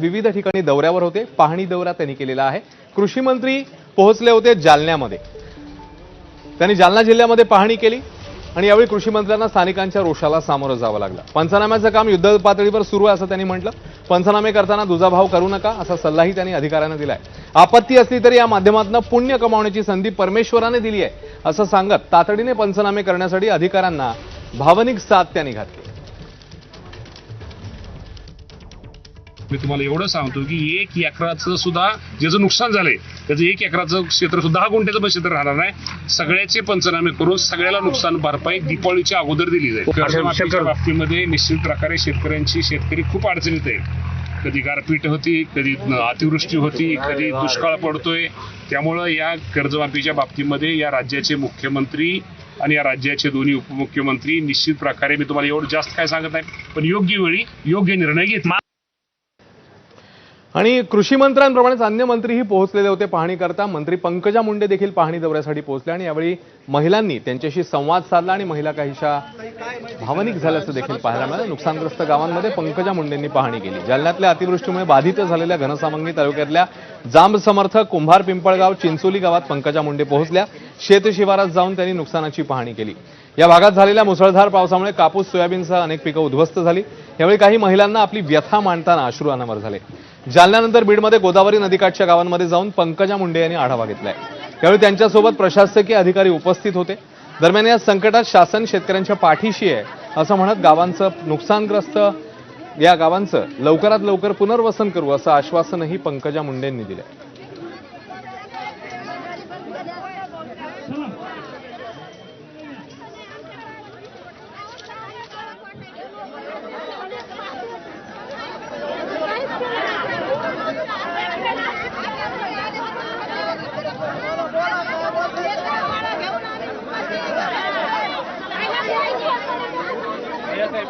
आज विविध ठिकाणी दौऱ्यावर होते. पाहणी दौरा त्यांनी केलेला आहे. कृषी मंत्री पोहोचले होते जालन्यामध्ये. त्यांनी जालना जिल्ह्यामध्ये पाहणी केली आणि यावेळी कृषी मंत्र्यांना स्थानिकांच्या रोषाला सामोरं जावं लागलं. पंचनाम्याचं काम युद्ध पातळीवर सुरू आहे असं त्यांनी म्हटलं. पंचनामे करताना दुजाभाव करू नका असा सल्लाही त्यांनी अधिकाऱ्यांना दिलाय. आपत्ती असली तरी या माध्यमातून पुण्य कमावण्याची संधी परमेश्वराने दिली आहे असं सांगत तातडीने पंचनामे करण्यासाठी अधिकाऱ्यांना भावनिक साथ त्यांनी घातली. मी तुम्हाला एवढं सांगतो की एक एकराचं सुद्धा ज्याचं नुकसान झालंय त्याचं एक एकराचं क्षेत्र सुद्धा दहा गुंठ्याचं पण क्षेत्र राहणार नाही. सगळ्याचे पंचनामे करून सगळ्याला नुकसान भरपाई दीपावलीच्या अगोदर दिली जाईल. बाबतीमध्ये निश्चित प्रकारे शेतकऱ्यांची शेतकरी खूप अडचणीत आहे. कधी गारपीट होती कधी अतिवृष्टी होती कधी दुष्काळ पडतोय. त्यामुळं या कर्जमाफीच्या बाबतीमध्ये या राज्याचे मुख्यमंत्री आणि या राज्याचे दोन्ही उपमुख्यमंत्री निश्चित प्रकारे मी तुम्हाला एवढं जास्त काय सांगत नाही पण योग्य वेळी योग्य निर्णय घेतला आणि कृषी मंत्र्यांप्रमाणेच अन्य मंत्रीही पोहोचलेले होते पाहणी करता मंत्री पंकजा मुंडे देखील पाहणी दौऱ्यासाठी पोहोचले आणि यावेळी महिलांनी त्यांच्याशी संवाद साधला आणि महिला काहीशा भावनिक झाल्याचं देखील पाहायला मिळालं. नुकसानग्रस्त गावांमध्ये पंकजा मुंडेंनी पाहणी केली. जालन्यातल्या अतिवृष्टीमुळे बाधित झालेल्या घनसामंगी तालुक्यातल्या जांब समर्थक कुंभार पिंपळगाव चिंचोली गावात पंकजा मुंडे पोहोचल्या. शेतशिवारात जाऊन त्यांनी नुकसानाची पाहणी केली. या भागात झालेल्या मुसळधार पावसामुळे कापूस सोयाबीनसह अनेक पिकं उद्ध्वस्त झाली. यावेळी काही महिलांना आपली व्यथा मांडताना अश्रू अनावर झाले. जालन्यानंतर बीडमध्ये गोदावरी नदीकाठच्या गावांमध्ये जाऊन पंकजा मुंडे यांनी आढावा घेतलाय. यावेळी त्यांच्यासोबत प्रशासकीय अधिकारी उपस्थित होते. दरम्यान या संकटात शासन शेतकऱ्यांच्या पाठीशी आहे असं म्हणत गावांचं नुकसानग्रस्त या गावांचं लवकरात लवकर पुनर्वसन करू असं आश्वासनही पंकजा मुंडेंनी दिलं मॅडम